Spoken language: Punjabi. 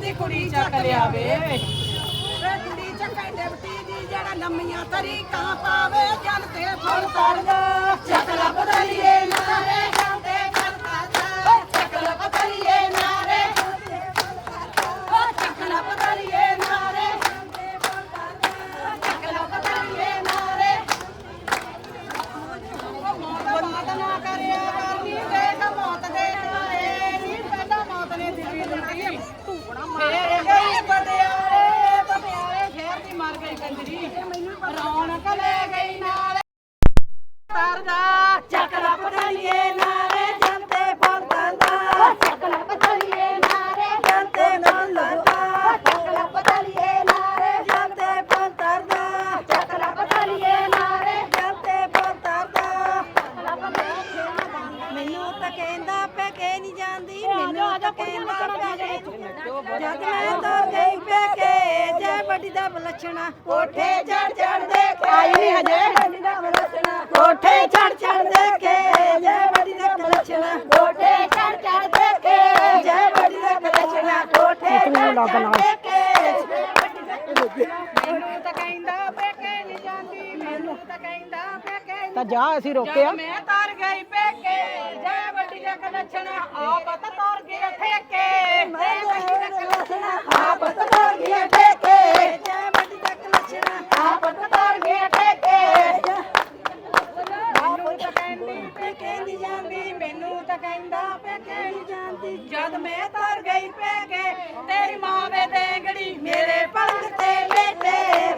ਦੀ ਕੁੜੀ ਚੱਕ ਲਿਆਵੇ। ਏ ਕੁੜੀ ਚੱਕੇ ਡਿਪਟੀ ਦੀ ਜਿਹੜਾ ਲੰਮੀਆਂ ਤਰੀਕਾਂ ਪਾਵੇ, ਜਲ ਤੇ ਫੁੱਲ ਤੜਦਾ ਚੱਕਲਾ ਬਦਲੀਏ ਨਾਰੇ ਜਾਂਦੇ ਮਰ ਰੌਣਕ ਲੈ ਗਈ ਤਾਂ ਕਹਿੰਦਾ ਪੇਕੇ ਨਹੀਂ ਜਾਂਦੀ ਮੈਨੂੰ ਤਾਂ ਕਹਿੰਦਾ ਪੇਕੇ ਜਦ ਮੈਂ ਤੁਰ ਗਈ ਪੇਕੇ ਜੈ ਵੱਡੀ ਦਾ ਬਲਛਣਾ ਕੋਠੇ ਚੜ ਚੜ ਦੇਖੇ ਆਈ ਨਹੀਂ ਹਜੇ। ਵੱਡੀ ਦਾ ਬਲਛਣਾ ਕੋਠੇ ਚੜ ਚੜ ਦੇਖੇ ਜੈ ਵੱਡੀ ਦਾ ਬਲਛਣਾ ਕੋਠੇ ਚੜ ਚੜ ਦੇਖੇ ਜੈ ਵੱਡੀ ਦਾ ਬਲਛਣਾ ਕੋਠੇ ਚੜ ਚੜ ਦੇਖੇ ਮੈਨੂੰ ਤਾਂ ਕਹਿੰਦਾ ਪੇਕੇ ਨਹੀਂ ਜਾਂਦੀ ਮੈਨੂੰ ਤਾਂ ਕਹਿੰਦਾ ਤਾਂ ਜਾ ਅਸੀਂ ਰੋਕਿਆ ਮੈਂ ਤਾਰ ਗਈ ਲੱਛਣਾ ਆਪਤ ਤੋਰ ਗਿਆ ਠੇਕੇ। ਮੈਂ ਮੱਝ ਤੱਕ ਲੱਛਣਾ ਆਪਤ ਤੋਰ ਗਿਆ ਠੇਕੇ। ਮੈਂ ਮੱਝ ਤੱਕ ਲੱਛਣਾ ਆਪਤ ਤੋਰ ਗਿਆ ਠੇਕੇ। ਮੈਨੂੰ ਤਾਂ ਕਹਿੰਦੀ ਪੇ ਕਹਿੰਦੀ ਜਾਂਦੀ, ਮੈਨੂੰ ਤਾਂ ਕਹਿੰਦਾ ਪੇ ਕਹਿੰਦੀ ਜਾਂਦੀ। ਜਦ ਮੈਂ ਤੋਰ ਗਈ ਪੇ ਕੇ ਤੇਰੀ ਮਾਂ ਵੇ ਦੇਂਗੜੀ ਮੇਰੇ ਪਲਕ ਤੇ ਲੇਟੇ